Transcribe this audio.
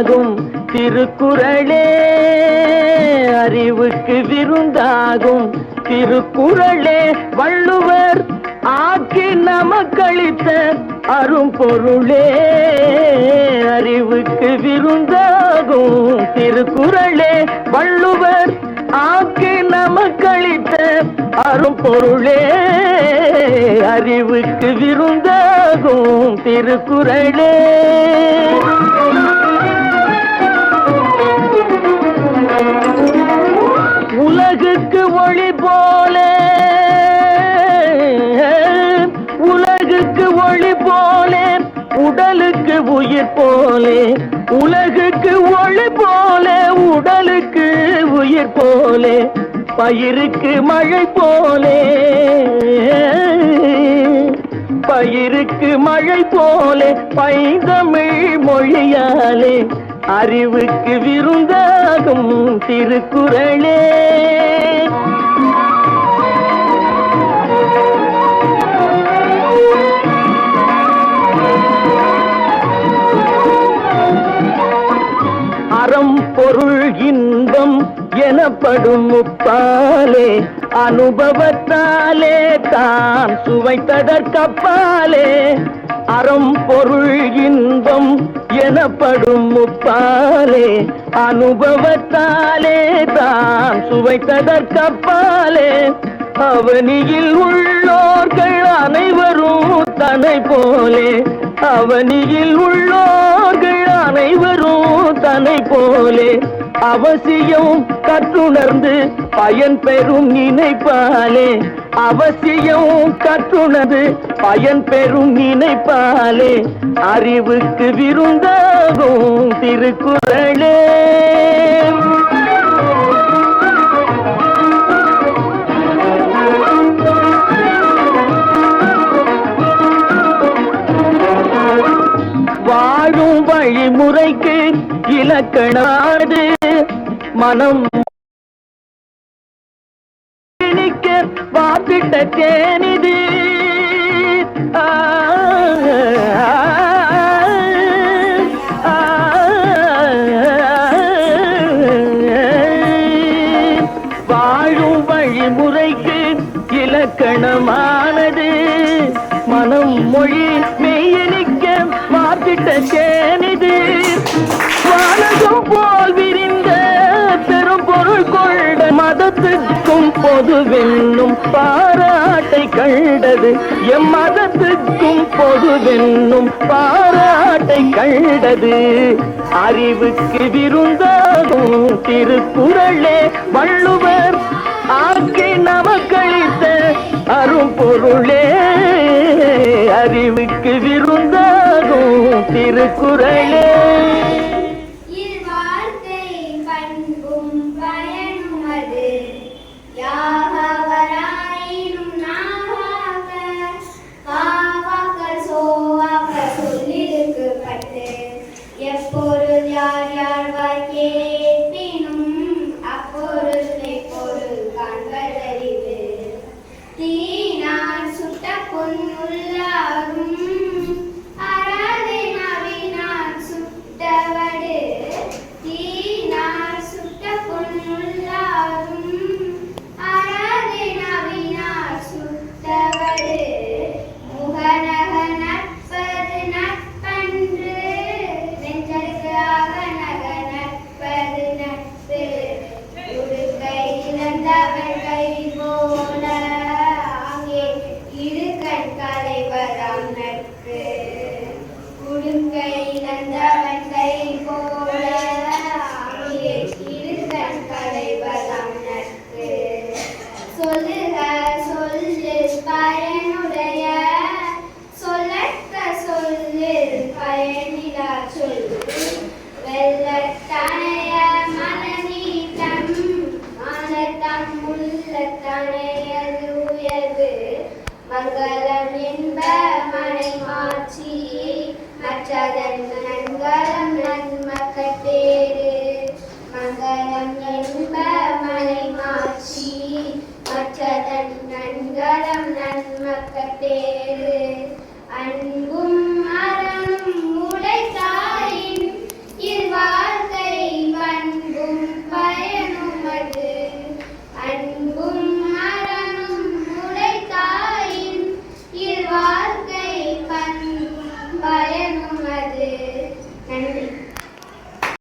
விருந்தாகும் திருக்குறளே. அறிவுக்கு விருந்தாகும் திருக்குறளே. வள்ளுவர் ஆக்கி நமக்களித்த அரும்பொருளே அறிவுக்கு விருந்தாகும் திருக்குறளே. வள்ளுவர் ஆக்கி நமக்களித்த அரும்பொருளே அறிவுக்கு விருந்தாகும் திருக்குறளே. ஒளி போல. உலகுக்கு ஒளி போல. உடலுக்கு உயிர் போலே. உலகுக்கு ஒளி போல. உடலுக்கு உயிர் போலே. பயிருக்கு மழை போலே. பயிருக்கு மழை போலே. பைந்தமிழ் மொழியாலே. அறிவுக்கு விருந்தாகும் திருக்குறளே. இன்பம் எனப்படும் முப்பாலே அனுபவத்தாலே தான் சுவைத்ததற்கப்பாலே அறம் பொருள் இன்பம் எனப்படும் முப்பாலே அனுபவத்தாலே தான் சுவைத்ததற்கப்பாலே அவனியில் உள்ளோர்கள் அனைவரும் தன்னை போலே அவனியில் உள்ளோர்கள் அனைவரும் தன்னை போலே அவசியம் கற்றுணர்ந்து பயன் பெறும் நினைப்பாலே. அவசியம் கற்றுணது பயன் பெறும் நினைப்பாலே. அறிவுக்கு விருந்தாகும் திருக்குறளே. கணாது மனம் இனிக்க வாப்பிட்ட தேனிது வாழும் வழிமுறைக்கு இலக்கணமானது மனம் மொழி மெய்யனிக்க வார்த்திட்ட தேனிது போல் விரிந்த பெரும் பொருள் கொண்ட மதத்துக்கும் பொதுவென்னும் பாராட்டை கண்டது. எம் மதத்துக்கும் பொதுவென்னும் பாராட்டை கண்டது. அறிவுக்கு விருந்தாகும் திருக்குறளே வள்ளுவர் ஆக்கை நமக்களித்த அரும்பொருளே அறிவுக்கு விருந்தாகும் திருக்குறளே. yeah. மனையதுயது மங்களம் என்ப மனை மாற்றி மற்றதன் மங்களம் நன்மக்கட்டேறு. மங்களம் என்ப மனை மாற்றி மற்றதன் நன்களம் நன்மக்கட்டேறு.